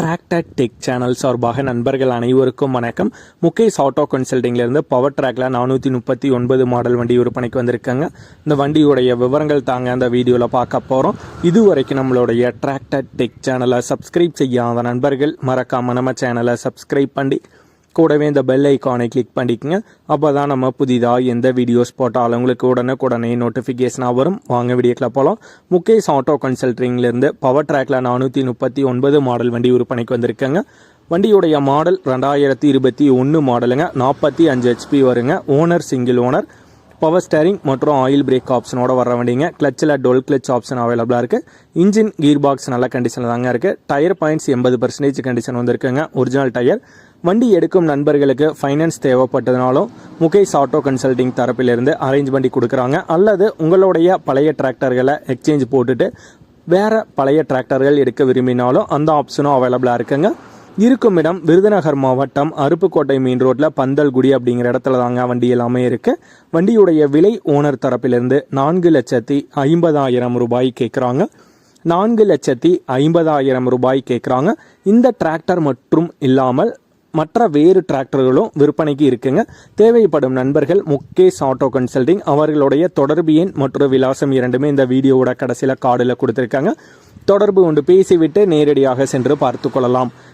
Tractor tech channel சார்பாக நண்பர்கள் அனைவருக்கும் வணக்கம். முகேஷ் ஆட்டோ கன்சல்டிங்லேருந்து பவர் ட்ராக்ல நானூற்றி முப்பத்தி ஒன்பது மாடல் வண்டி விற்பனைக்கு வந்திருக்காங்க. இந்த வண்டியுடைய விவரங்கள் தாங்க அந்த வீடியோவில் பார்க்க போகிறோம் இதுவரைக்கும் நம்மளுடைய டிராக்டர் டெக் சேனலை சப்ஸ்கிரைப் செய்யாத நண்பர்கள் மறக்காம நம்ம சேனலை சப்ஸ்கிரைப் பண்ணி கூடவே இந்த பெல் ஐக்கானை கிளிக் பண்ணிக்கங்க. அப்போ தான் நம்ம புதிதாக எந்த வீடியோஸ் போட்டாலும் உங்களுக்கு உடனுக்குடனே நோட்டிஃபிகேஷனாக வரும். வாங்க வீடியோக்கில் போகலாம் முகேஷ் ஆட்டோ கன்சல்டிங்லேருந்து பவர் ட்ராக்ல நானூற்றி முப்பத்தி ஒன்பது மாடல் வண்டி விற்பனைக்கு வந்திருக்கேங்க. வண்டியுடைய மாடல் ரெண்டாயிரத்தி இருபத்தி ஒன்று மாடலுங்க நாற்பத்தி அஞ்சு ஹெச்பி வருங்க. Owner single owner power steering மற்றும் ஆயில் பிரேக் ஆப்ஷனோட வர வண்டிங்க. கிளச்சில் டொல் கிளச் ஆப்ஷன் அவைலபிளாக இருக்குது இன்ஜின் கீர் பாக்ஸ் நல்ல கண்டிஷனில் தாங்க இருக்குது டயர் பாயிண்ட்ஸ் எண்பது பர்சன்டேஜ் கண்டிஷன் வந்திருக்குங்க. ஒரிஜினல் டயர் வண்டி எடுக்கும் நண்பர்களுக்கு ஃபைனான்ஸ் தேவைப்பட்டதுனாலும் முகேஷ் ஆட்டோ கன்சல்டிங் தரப்பிலிருந்து அரேஞ்ச் பண்ணி கொடுக்குறாங்க. அல்லது உங்களுடைய பழைய டிராக்டர்களை எக்ஸ்சேஞ்ச் போட்டுட்டு வேறு பழைய டிராக்டர்கள் எடுக்க விரும்பினாலும் அந்த ஆப்ஷனும் அவைலபிளாக இருக்குங்க. இருக்கும் இடம் விருதுநகர் மாவட்டம் அருப்புக்கோட்டை மெயின் ரோட்டில் பந்தல்குடி அப்படிங்கிற இடத்துல தாங்க வண்டி எல்லாமே இருக்குது வண்டியுடைய விலை ஓனர் தரப்பிலிருந்து நான்கு லட்சத்தி ஐம்பதாயிரம் ரூபாய் கேட்குறாங்க நான்கு லட்சத்தி ஐம்பதாயிரம் ரூபாய் கேட்குறாங்க இந்த டிராக்டர் மற்றும் இல்லாமல் மற்ற வேறு டிராக்டர்களும் விற்பனைக்கு இருக்குங்க. தேவைப்படும் நண்பர்கள் முகேஷ் ஆட்டோ கன்சல்டிங் அவர்களுடைய தொடர்பு எண் மற்றும் விலாசம் இரண்டுமே இந்த வீடியோவோட கடைசியில் கார்டில் கொடுத்துருக்காங்க. தொடர்பு கொண்டு பேசிவிட்டு நேரடியாக சென்று பார்த்து கொள்ளலாம்.